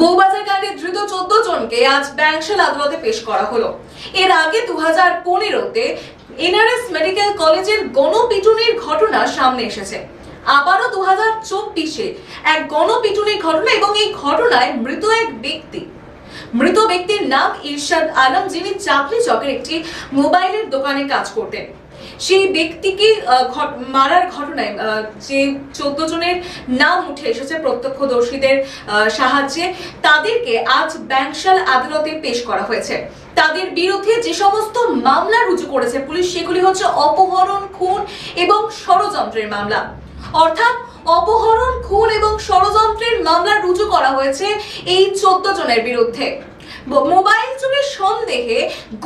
বউবাজার কাণ্ডে ধৃত চোদ্দ জনকে আজ ব্যাংশাল আদালতে পেশ করা হলো। এর আগে দু হাজার পনেরোতে এনআরএস মেডিকেল কলেজের গণপিটুনির ঘটনা সামনে এসেছে। আবারও দু হাজার চব্বিশে এক গণপিটুনির ঘটনা এবং এই ঘটনায় মৃত এক ব্যক্তি। মৃত ব্যক্তির নাম ইরশাদ আলম, যিনি চাকরি চকের একটি মোবাইলের দোকানে কাজ করতেন। সেই ব্যক্তিকে মারার ঘটনায় যে চোদ্দ জনের নাম উঠে এসেছে প্রত্যক্ষদর্শীদের সাহায্যে, তাদেরকে আজ ব্যাংশাল আদালতে পেশ করা হয়েছে। তাদের বিরুদ্ধে যে সমস্ত মামলা রুজু করেছে পুলিশ, সেগুলি হচ্ছে অপহরণ, খুন এবং ষড়যন্ত্রের মামলা। অর্থাৎ অপহরণ, খুন এবং ষড়যন্ত্রের মামলা রুজু করা হয়েছে এই চোদ্দ জনের বিরুদ্ধে। মোবাইল চুরির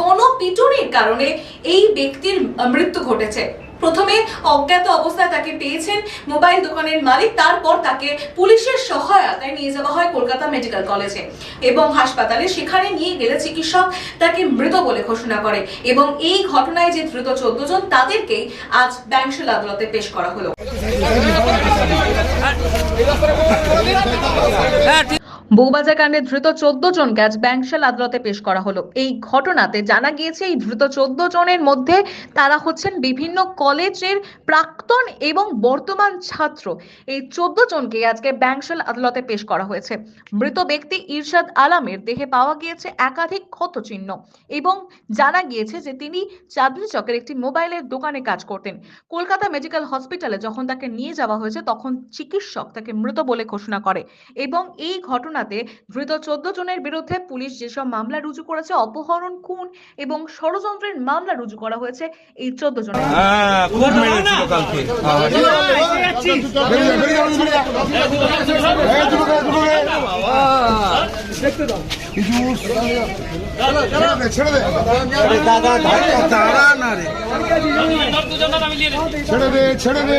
গণপিটুনির কারণে এই ব্যক্তির মৃত্যু ঘটেছে। প্রথমে অজ্ঞাত অবস্থায় তাকে পেয়েছেন মোবাইল দোকানের মালিক, তারপর তাকে পুলিশের সহায়তায় নিয়ে যাওয়া হয় কলকাতা মেডিকেল কলেজে এবং হাসপাতালে সেখানে নিয়ে গেলে চিকিৎসক তাকে মৃত বলে ঘোষণা করে এবং এই ঘটনায় যে ধৃত চোদ্দ জন, তাদেরকেই আজ ব্যাংশাল আদালতে পেশ করা হলো। বউবাজার কাণ্ডে ধৃত চোদ্দ জনকে আজ ব্যাংশাল আদালতে পেশ করা হলো। এই ঘটনাতে জানা গিয়েছে, এই ধৃত চোদ্দ জনের মধ্যে তারা হচ্ছেন বিভিন্ন কলেজের প্রাক্তন এবং বর্তমান ছাত্র। এই চোদ্দ জনকে আজকে ব্যাংশাল আদালতে পেশ করা হয়েছে। মৃত ব্যক্তি ইরশাদ আলামের দেহে পাওয়া গিয়েছে একাধিক ক্ষত চিহ্ন এবং জানা গিয়েছে যে তিনি চাঁদনি চকের একটি মোবাইলের দোকানে কাজ করতেন। কলকাতা মেডিকেল হসপিটালে যখন তাকে নিয়ে যাওয়া হয়েছে, তখন চিকিৎসক তাকে মৃত বলে ঘোষণা করে এবং এই ঘটনাতে ধৃত চোদ্দ জনের বিরুদ্ধে পুলিশ যেসব মামলা রুজু করেছে অপহরণ খুন এবং ষড়যন্ত্রের মামলা রুজু করা হয়েছে এই চোদ্দ জনের হ্যাঁ ছেড়ে দে দাদা দাঁড়া না রে ছেড়ে দে